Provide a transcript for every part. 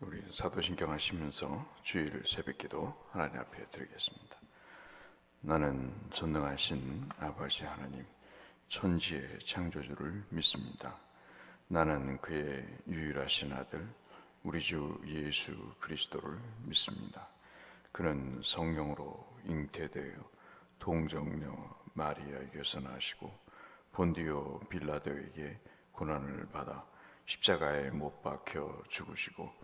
우리 사도신경 하시면서 주일을 새벽기도 하나님 앞에 드리겠습니다. 나는 전능하신 아버지 하나님 천지의 창조주를 믿습니다. 나는 그의 유일하신 아들 우리 주 예수 그리스도를 믿습니다. 그는 성령으로 잉태되어 동정녀 마리아에게서 나시고 본디오 빌라도에게 고난을 받아 십자가에 못 박혀 죽으시고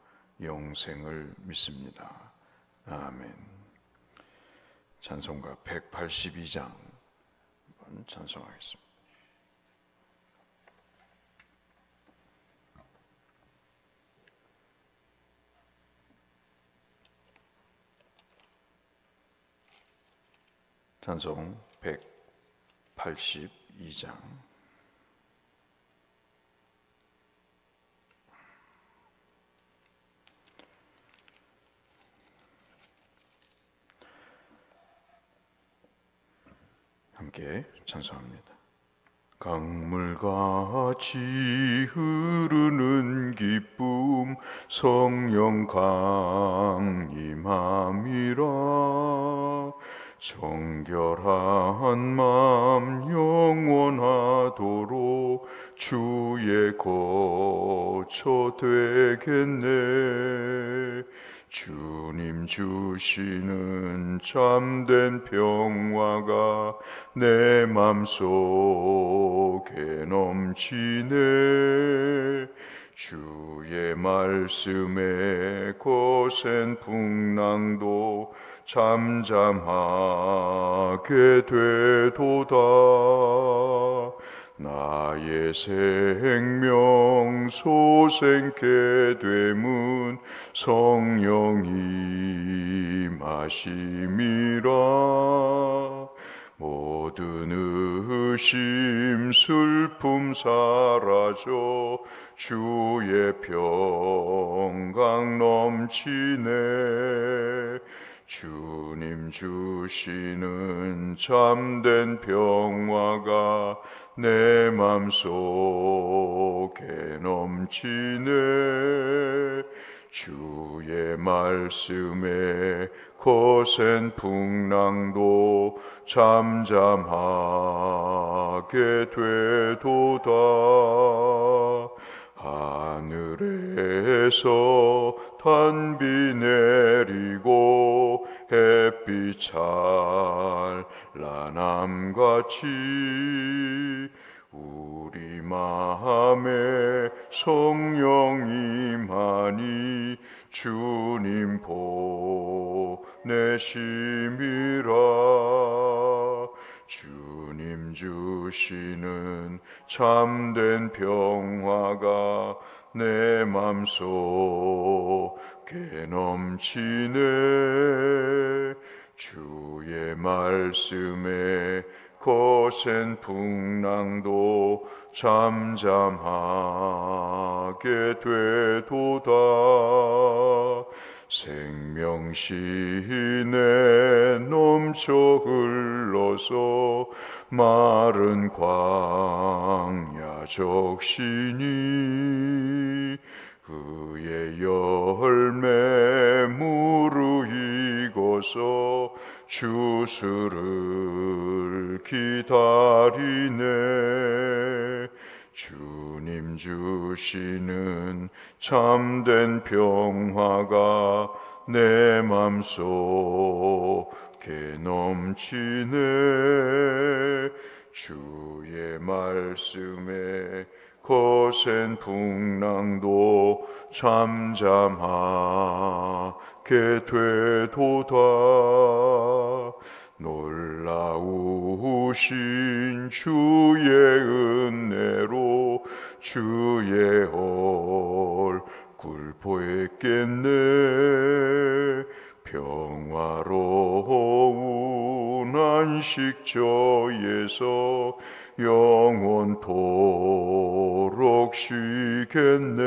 영생을 믿습니다. 아멘. 찬송가 182장 찬송하겠습니다. 찬송 182장 함께 찬송합니다. 강물같이 흐르는 기쁨 성령 강림함이라 정결한 맘 영원하도록 주의 거처 되겠네 주님 주시는 참된 평화가 내 맘속에 넘치네. 주의 말씀에 거센 풍랑도 잠잠하게 되도다 나의 생명 소생케 되문 성령이 마심이라. 모든 의심 슬픔 사라져 주의 평강 넘치네 주님 주시는 참된 평화가 내 맘속에 넘치네. 주의 말씀에 거센 풍랑도 잠잠하게 되도다 하늘에서 단비 내리고 햇빛 찬란함 같이 우리 마음에 성령이 많이 주님 보내심이라 주님 주시는 참된 평화가 내 맘속에 넘치네. 주의 말씀에 거센 풍랑도 잠잠하게 되도다 생명신에 넘쳐 흘러서 마른 광야 적시니 그의 열매 무르익어서 주수를 기다리네 주님 주시는 참된 평화가 내 맘속에 넘치네. 주의 말씀에 거센 풍랑도 잠잠하게 되도다 놀라우신 주의 은혜로 주의 굴보했겠네. 평화로운 안식처에서 영원토록 쉬겠네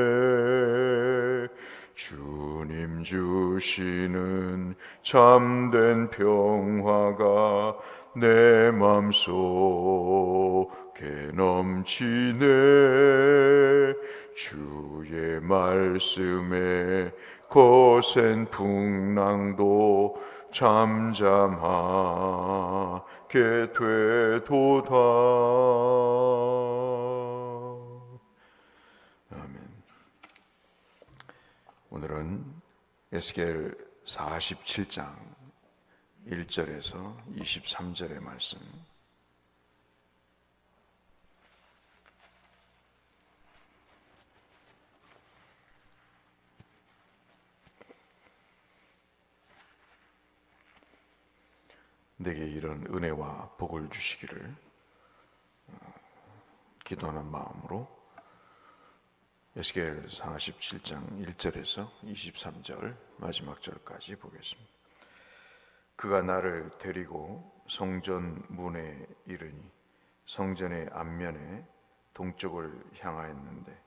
주님 주시는 참된 평화가 내 맘속에 넘치네. 주의 말씀에 거센 풍랑도 잠잠하게 되도다 아멘 오늘은 에스겔 47장 1절에서 23절의 말씀. 내게 이런 은혜와 복을 주시기를 어, 기도하는 마음으로 에스겔 47장 1절에서 23절 마지막 절까지 보겠습니다. 그가 나를 데리고 성전 문에 이르니 성전의 앞면에 동쪽을 향하였는데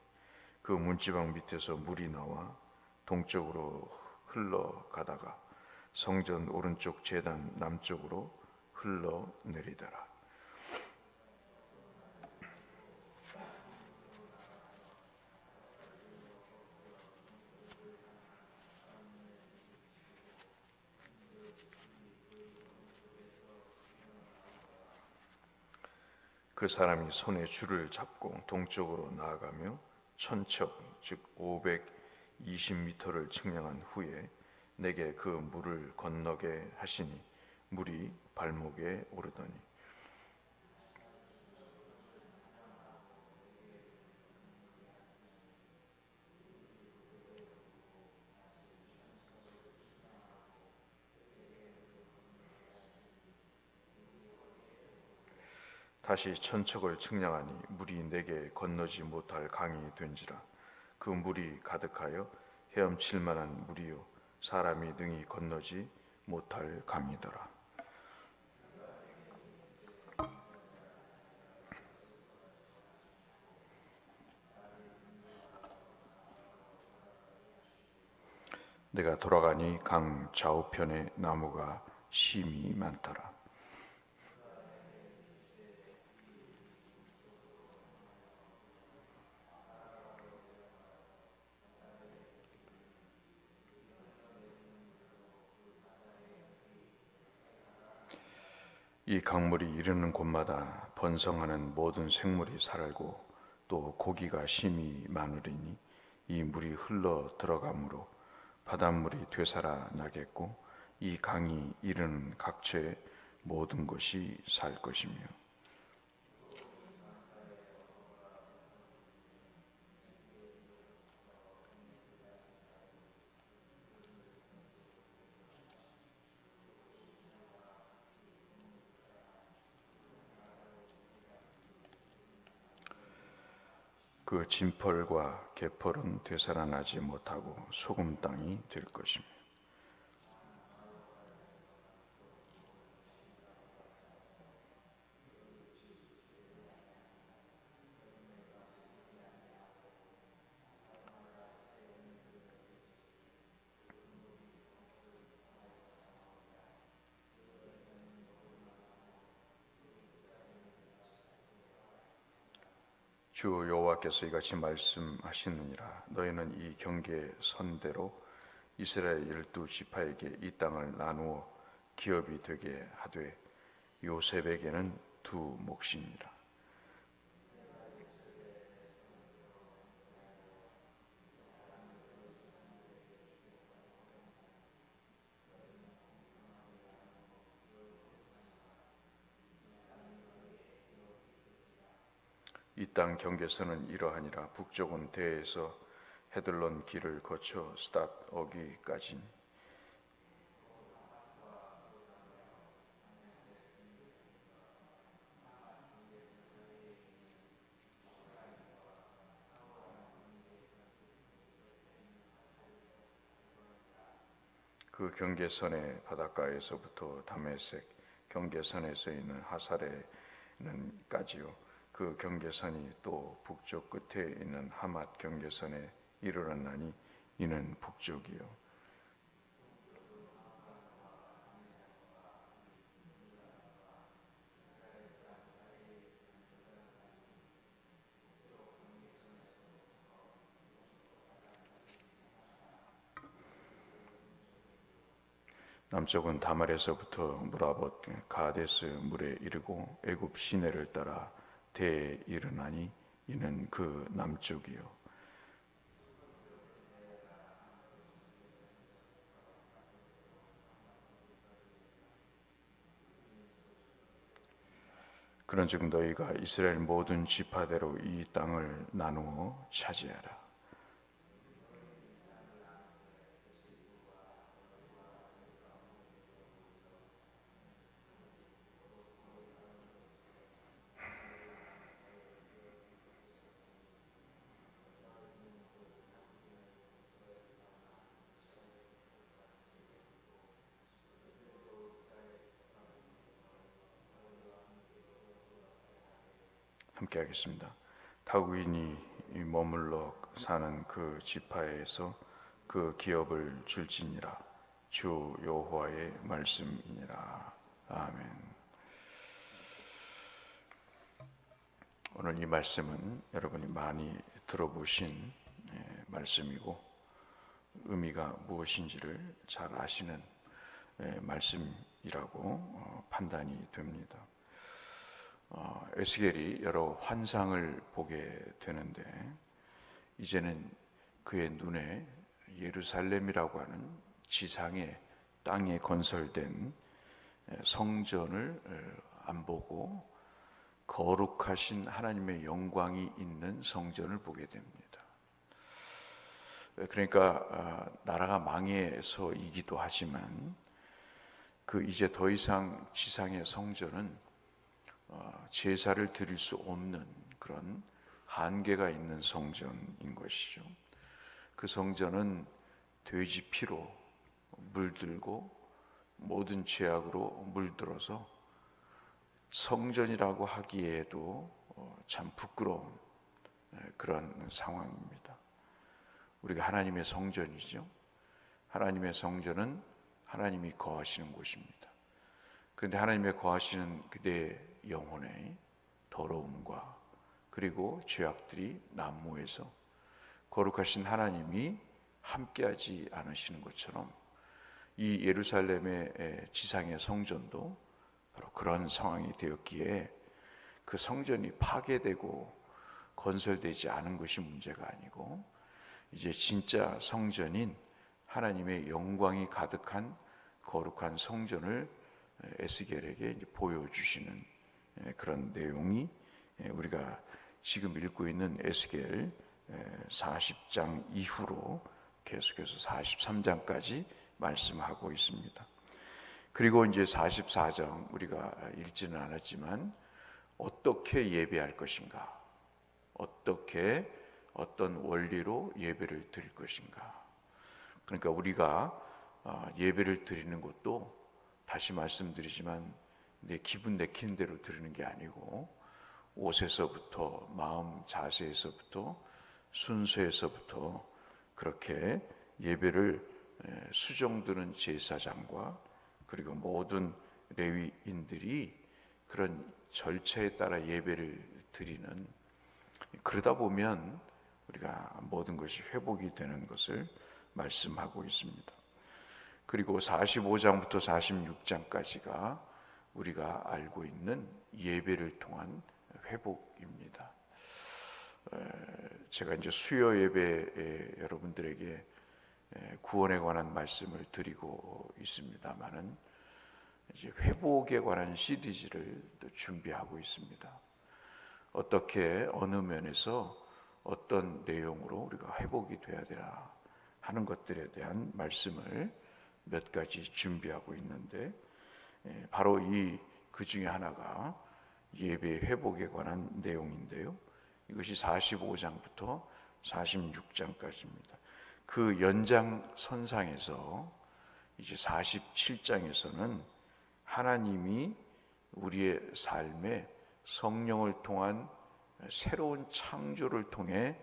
그 문지방 밑에서 물이 나와 동쪽으로 흘러가다가 성전 오른쪽 제단 남쪽으로 흘러내리더라. 그 사람이 손에 줄을 잡고 동쪽으로 나아가며 천척 즉 520m를 측량한 후에 내게 그 물을 건너게 하시니 물이 발목에 오르더니 다시 천척을 측량하니 물이 내게 건너지 못할 강이 된지라. 그 물이 가득하여 헤엄칠 만한 물이요. 사람이 능히 건너지 못할 강이더라. 내가 돌아가니 강 좌우편에 나무가 심이 많더라 이 강물이 이르는 곳마다 번성하는 모든 생물이 살고 또 고기가 심히 많으리니 이 물이 흘러 들어가므로 바닷물이 되살아 나겠고 이 강이 이르는 각처의 모든 것이 살 것이며 그 진펄과 개펄은 되살아나지 못하고 소금 땅이 될 것입니다. 주 여호와께서 이같이 말씀하시느니라. 너희는 이 경계 선대로 이스라엘 열두 지파에게 이 땅을 나누어 기업이 되게 하되 요셉에게는 두 몫이니라 이 땅 경계선은 이러하니라 북쪽은 대에서 헤들론 길을 거쳐 스tat 어기까지 그 경계선의 바닷가에서부터 다메섹 경계선에서 있는 하사레는까지요. 그 경계선이 또 북쪽 끝에 있는 하맛 경계선에 이르렀나니 이는 북쪽이요. 남쪽은 다말에서부터 무라봇 가데스 물에 이르고 애굽 시내를 따라 대에 이르나니 이는 그 남쪽이요. 그런즉 너희가 이스라엘 모든 지파대로 이 땅을 나누어 차지하라 함께 하겠습니다. 타국인이 머물러 사는 그 지파에서 그 기업을 줄지니라 주 여호와의 말씀이니라 아멘. 오늘 이 말씀은 여러분이 많이 들어보신 예, 말씀이고 의미가 무엇인지를 잘 아시는 예, 말씀이라고 어, 판단이 됩니다. 어, 에스겔이 여러 환상을 보게 되는데 이제는 그의 눈에 예루살렘이라고 하는 지상의 땅에 건설된 성전을 안 보고 거룩하신 하나님의 영광이 있는 성전을 보게 됩니다. 그러니까 아, 나라가 망해서이기도 하지만 그 이제 더 이상 지상의 성전은 어, 제사를 드릴 수 없는 그런 한계가 있는 성전인 것이죠. 그 성전은 돼지 피로 물들고 모든 죄악으로 물들어서 성전이라고 하기에도 어, 참 부끄러운 예, 그런 상황입니다. 우리가 하나님의 성전이죠. 하나님의 성전은 하나님이 거하시는 곳입니다. 그런데 하나님의 거하시는 그대의 영혼의 더러움과 그리고 죄악들이 난무해서 거룩하신 하나님이 함께하지 않으시는 것처럼 이 예루살렘의 지상의 성전도 바로 그런 상황이 되었기에 그 성전이 파괴되고 건설되지 않은 것이 문제가 아니고 이제 진짜 성전인 하나님의 영광이 가득한 거룩한 성전을 에스겔에게 보여주시는 예, 그런 내용이 예, 우리가 지금 읽고 있는 에스겔 40장 예, 이후로 계속해서 43장까지 말씀하고 있습니다. 그리고 이제 44장 우리가 읽지는 않았지만 어떻게 예배할 것인가? 어떻게 어떤 원리로 예배를 드릴 것인가? 그러니까 우리가 아, 예배를 드리는 것도 다시 말씀드리지만 내 기분 내키는 대로 드리는 게 아니고 옷에서부터 마음 자세에서부터 순서에서부터 그렇게 예배를 수정드는 제사장과 그리고 모든 레위인들이 그런 절차에 따라 예배를 드리는 그러다 보면 우리가 모든 것이 회복이 되는 것을 말씀하고 있습니다. 그리고 45장부터 46장까지가 우리가 알고 있는 예배를 통한 회복입니다. 제가 이제 수요 예배에 여러분들에게 구원에 관한 말씀을 드리고 있습니다만은 이제 회복에 관한 시리즈를 준비하고 있습니다. 어떻게 어느 면에서 어떤 내용으로 우리가 회복이 돼야 되나 하는 것들에 대한 말씀을 몇 가지 준비하고 있는데 예, 바로 이 그 중에 하나가 예배 회복에 관한 내용인데요. 이것이 45장부터 46장까지입니다. 그 연장 선상에서 이제 47장에서는 하나님이 우리의 삶에 성령을 통한 새로운 창조를 통해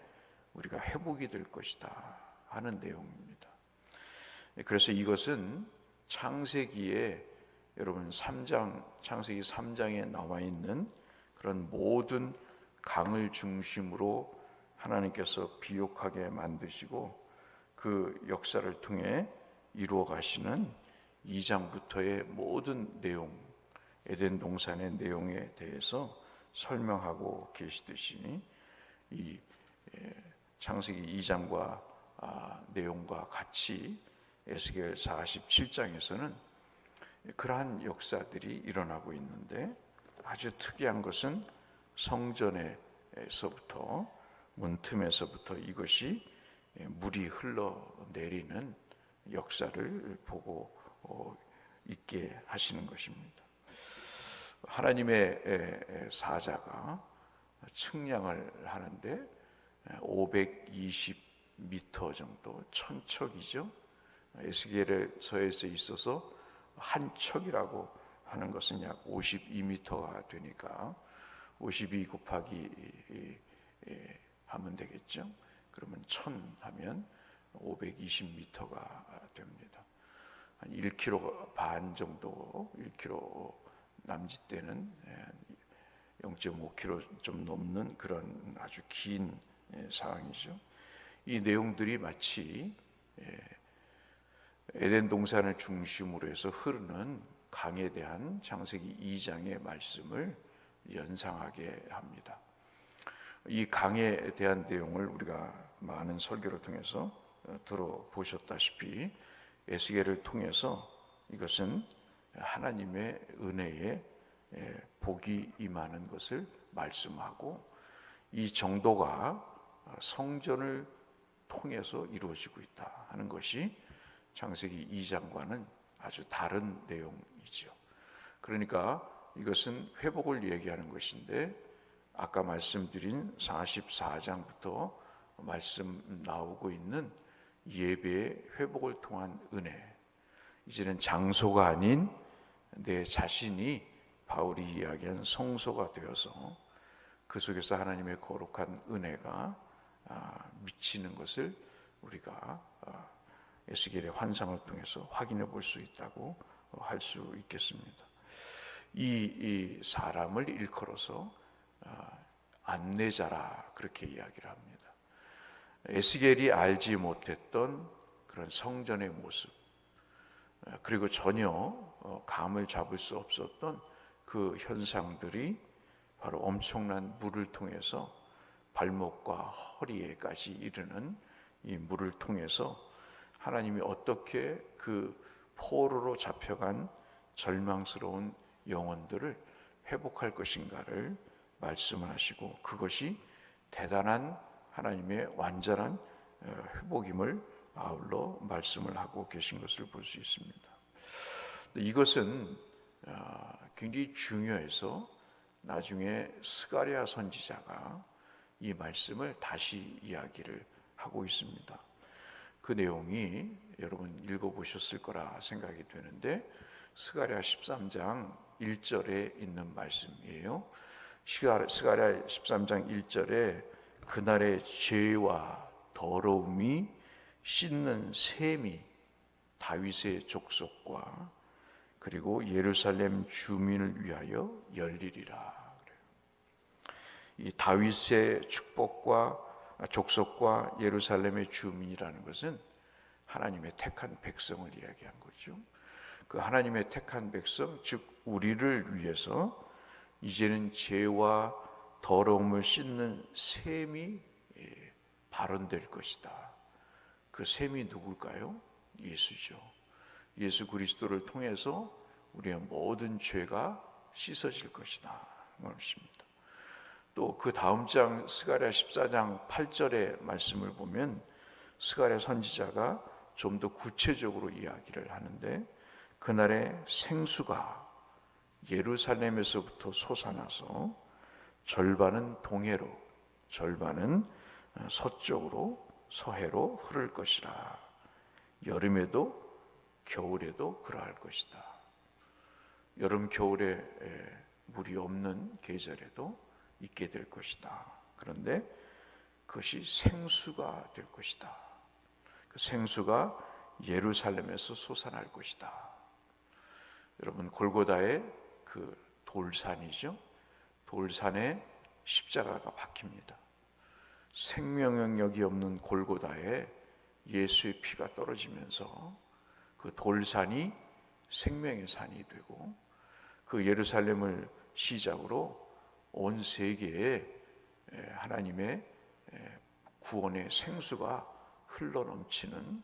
우리가 회복이 될 것이다 하는 내용입니다. 그래서 이것은 창세기에 여러분 3장 창세기 3장에 나와 있는 그런 모든 강을 중심으로 하나님께서 비옥하게 만드시고 그 역사를 통해 이루어 가시는 2장부터의 모든 내용 에덴 동산의 내용에 대해서 설명하고 계시듯이 이 예, 창세기 2장과 아, 내용과 같이 에스겔 47장에서는 그러한 역사들이 일어나고 있는데 아주 특이한 것은 성전에서부터 문틈에서부터 이것이 물이 흘러 내리는 역사를 보고 어, 있게 하시는 것입니다. 하나님의 사자가 측량을 하는데 520m 정도 천척이죠. 에스겔서에서 있어서 한 척이라고 하는 것은 약 52m가 되니까 52 곱하기 하면 되겠죠. 그러면 천 하면 520m가 됩니다. 한 1km 반 정도, 1km 남짓 되는 0.5km 좀 넘는 그런 아주 긴 사항이죠. 이 내용들이 마치 에덴 동산을 중심으로 해서 흐르는 강에 대한 창세기 2장의 말씀을 연상하게 합니다. 이 강에 대한 내용을 우리가 많은 설교를 통해서 어, 들어보셨다시피 에스겔을 통해서 이것은 하나님의 은혜에 복이 임하는 것을 말씀하고 이 정도가 성전을 통해서 이루어지고 있다 하는 것이 창세기 2장과는 아주 다른 내용이죠. 그러니까 이것은 회복을 얘기하는 것인데 아까 말씀드린 44장부터 말씀 나오고 있는 예배의 회복을 통한 은혜. 이제는 장소가 아닌 내 자신이 바울이 이야기한 성소가 되어서 그 속에서 하나님의 거룩한 은혜가 아, 미치는 것을 우리가 아, 에스겔의 환상을 통해서 확인해 볼 수 있다고 할 수 있겠습니다. 이, 이 사람을 일컬어서 아, 안내자라 그렇게 이야기를 합니다. 에스겔이 알지 못했던 그런 성전의 모습, 그리고 전혀 어, 감을 잡을 수 없었던 그 현상들이 바로 엄청난 물을 통해서 발목과 허리에까지 이르는 이 물을 통해서 하나님이 어떻게 그 포로로 잡혀간 절망스러운 영혼들을 회복할 것인가를 말씀을 하시고 그것이 대단한 하나님의 완전한 어, 회복임을 아울러 말씀을 하고 계신 것을 볼 수 있습니다. 이것은 어, 굉장히 중요해서 나중에 스가랴 선지자가 이 말씀을 다시 이야기를 하고 있습니다. 그 내용이 여러분 읽어보셨을 거라 생각이 되는데 스가랴 13장 1절에 있는 말씀이에요. 스가랴 13장 1절에 그날의 죄와 더러움이 씻는 셈이 다윗의 족속과 그리고 예루살렘 주민을 위하여 열리리라. 이 다윗의 축복과 족속과 예루살렘의 주민이라는 것은 하나님의 택한 백성을 이야기한 거죠. 그 하나님의 택한 백성, 즉 우리를 위해서 이제는 죄와 더러움을 씻는 셈이 예, 발언될 것이다. 그 셈이 누굴까요? 예수죠. 예수 그리스도를 통해서 우리의 모든 죄가 씻어질 것이다. 말씀입니다. 또 그 다음 장 스가랴 14장 8절의 말씀을 보면 스가랴 선지자가 좀 더 구체적으로 이야기를 하는데 그날의 생수가 예루살렘에서부터 솟아나서 절반은 동해로 절반은 서쪽으로 서해로 흐를 것이라 여름에도 겨울에도 그러할 것이다. 여름 겨울에 에, 물이 없는 계절에도 있게 될 것이다. 그런데 그것이 생수가 될 것이다. 그 생수가 예루살렘에서 솟아날 것이다. 여러분 골고다의 그 돌산이죠. 돌산에 십자가가 박힙니다. 생명력이 없는 골고다에 예수의 피가 떨어지면서 그 돌산이 생명의 산이 되고 그 예루살렘을 시작으로 온 세계에 하나님의 구원의 생수가 흘러넘치는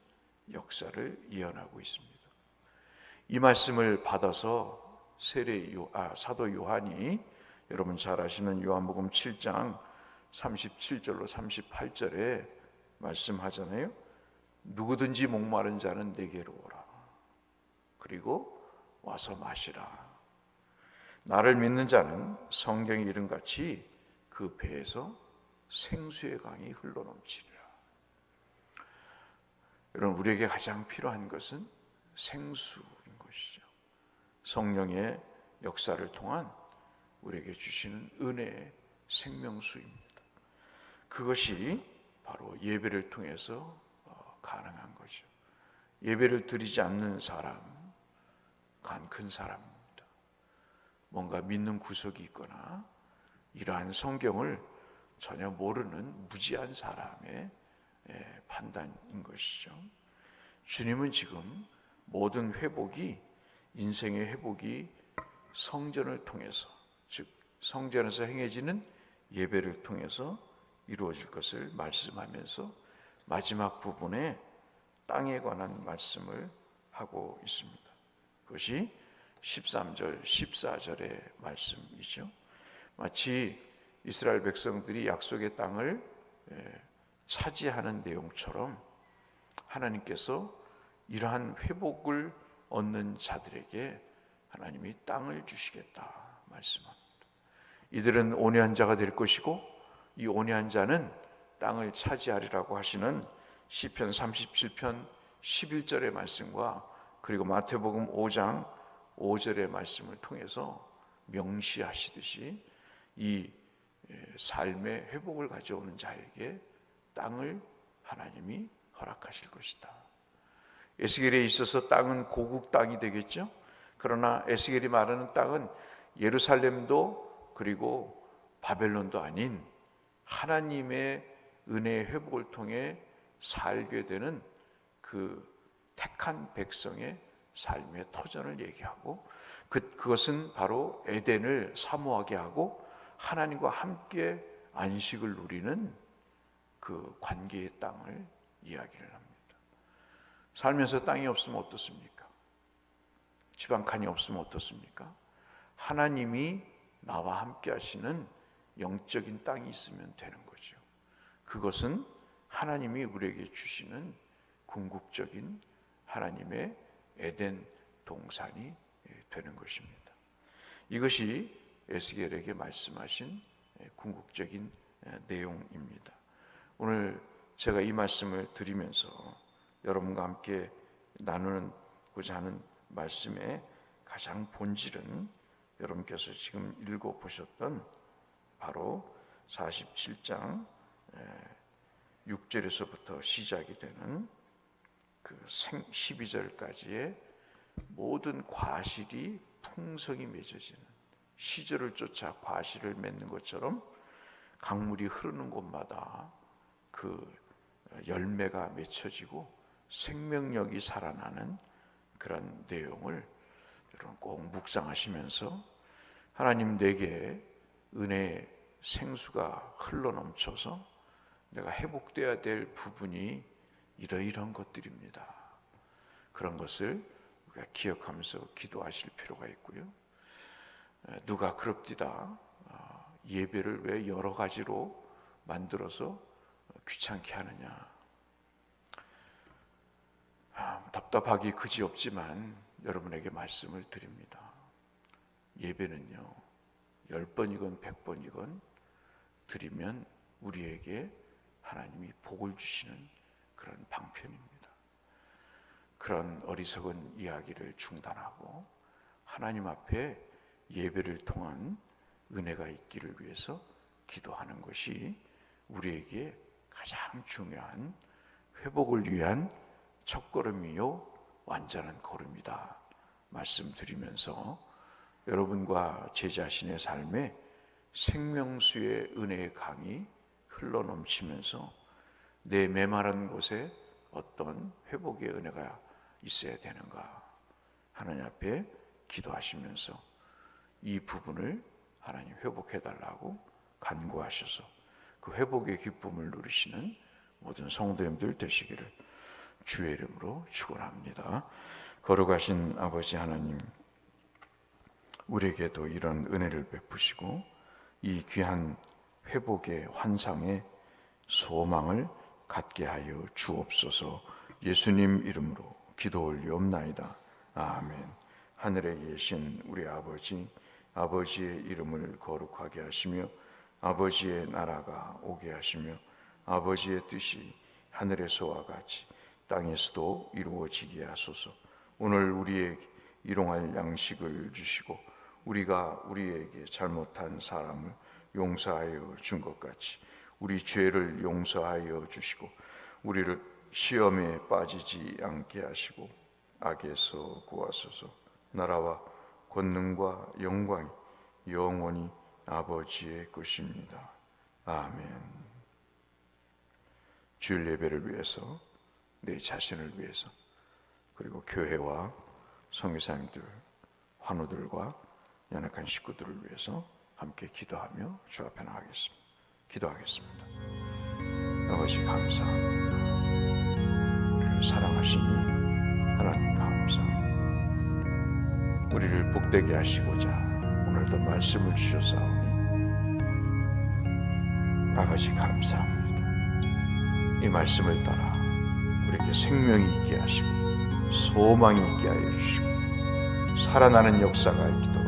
역사를 이어나고 있습니다. 이 말씀을 받아서 세례 요, 아, 사도 요한이 여러분 잘 아시는 요한복음 7장 37절로 38절에 말씀하잖아요. 누구든지 목마른 자는 내게로 오라. 그리고 와서 마시라. 나를 믿는 자는 성경의 이름 같이 그 배에서 생수의 강이 흘러넘치리라. 여러분 우리에게 가장 필요한 것은 생수인 것이죠. 성령의 역사를 통한 우리에게 주시는 은혜의 생명수입니다. 그것이 바로 예배를 통해서 어, 가능한 거죠. 예배를 드리지 않는 사람, 간 큰 사람입니다. 뭔가 믿는 구석이 있거나 이러한 성경을 전혀 모르는 무지한 사람의 예, 판단인 것이죠. 주님은 지금 모든 회복이 인생의 회복이 성전을 통해서 즉 성전에서 행해지는 예배를 통해서 이루어질 것을 말씀하면서 마지막 부분에 땅에 관한 말씀을 하고 있습니다. 그것이 13절, 14절의 말씀이죠. 마치 이스라엘 백성들이 약속의 땅을 예, 차지하는 내용처럼 하나님께서 이러한 회복을 얻는 자들에게 하나님이 땅을 주시겠다 말씀합니다. 이들은 온유한 자가 될 것이고 이 온유한 자는 땅을 차지하리라고 하시는 시편 37편 11절의 말씀과 그리고 마태복음 5장 5절의 말씀을 통해서 명시하시듯이 이 삶의 회복을 가져오는 자에게 땅을 하나님이 허락하실 것이다. 에스겔에 있어서 땅은 고국 땅이 되겠죠. 그러나 에스겔이 말하는 땅은 예루살렘도 그리고 바벨론도 아닌 하나님의 은혜의 회복을 통해 살게 되는 그 택한 백성의 삶의 터전을 얘기하고 그, 그것은 바로 에덴을 사모하게 하고 하나님과 함께 안식을 누리는 그 관계의 땅을 이야기를 합니다. 살면서 땅이 없으면 어떻습니까? 집 한 칸이 없으면 어떻습니까? 하나님이 나와 함께 하시는 영적인 땅이 있으면 되는 거죠. 그것은 하나님이 우리에게 주시는 궁극적인 하나님의 에덴 동산이 되는 것입니다. 이것이 에스겔에게 말씀하신 궁극적인 내용입니다. 오늘 제가 이 말씀을 드리면서 여러분과 함께 나누고자 하는 말씀의 가장 본질은 여러분께서 지금 읽어 보셨던 바로 47장 6절에서부터 시작이 되는 그 12절까지의 모든 과실이 풍성이 맺어지는 시절을 쫓아 과실을 맺는 것처럼 강물이 흐르는 곳마다 그 열매가 맺혀지고 생명력이 살아나는 그런 내용을 여러분 꼭 묵상하시면서 하나님 내게 은혜의 생수가 흘러 넘쳐서 내가 회복돼야 될 부분이 이러이러한 것들입니다. 그런 것을 우리가 기억하면서 기도하실 필요가 있고요. 누가 그럽디다 아, 예배를 왜 여러 가지로 만들어서 귀찮게 하느냐. 아, 답답하기 그지없지만 여러분에게 말씀을 드립니다. 예배는요, 열 번이건 백 번이건 드리면 우리에게 하나님이 복을 주시는 그런 방편입니다. 그런 어리석은 이야기를 중단하고 하나님 앞에 예배를 통한 은혜가 있기를 위해서 기도하는 것이 우리에게 가장 중요한 회복을 위한 첫걸음이요 완전한 걸음이다 말씀드리면서 여러분과 제 자신의 삶에 생명수의 은혜의 강이 흘러넘치면서 내 메마른 곳에 어떤 회복의 은혜가 있어야 되는가 하나님 앞에 기도하시면서 이 부분을 하나님 회복해 달라고 간구하셔서 그 회복의 기쁨을 누리시는 모든 성도님들 되시기를 주의 이름으로 축원합니다. 거룩하신 아버지 하나님 우리에게도 이런 은혜를 베푸시고 이 귀한 회복의 환상의 소망을 갖게 하여 주옵소서 예수님 이름으로 기도 올리옵나이다. 아멘. 하늘에 계신 우리 아버지, 아버지의 이름을 거룩하게 하시며 아버지의 나라가 오게 하시며 아버지의 뜻이 하늘에서와 같이 땅에서도 이루어지게 하소서. 오늘 우리에게 일용할 양식을 주시고 우리가 우리에게 잘못한 사람을 용서하여 준 것 같이 우리 죄를 용서하여 주시고 우리를 시험에 빠지지 않게 하시고 악에서 구하소서 나라와 권능과 영광이 영원히 아버지의 것입니다. 아멘. 주일 예배를 위해서 내 자신을 위해서 그리고 교회와 성교사님들 환우들과 연약한 식구들을 위해서 함께 기도하며 주 앞에 나가겠습니다. 기도하겠습니다. 아버지 감사합니다. 우리를 사랑하시니 하나님 감사합니다. 우리를 복되게 하시고자 오늘도 말씀을 주셨사오니 아버지 감사합니다. 이 말씀을 따라 우리에게 생명이 있게 하시고 소망이 있게 하여 주시고 살아나는 역사가 있도록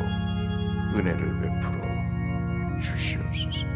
은혜를 베풀어 주시옵소서.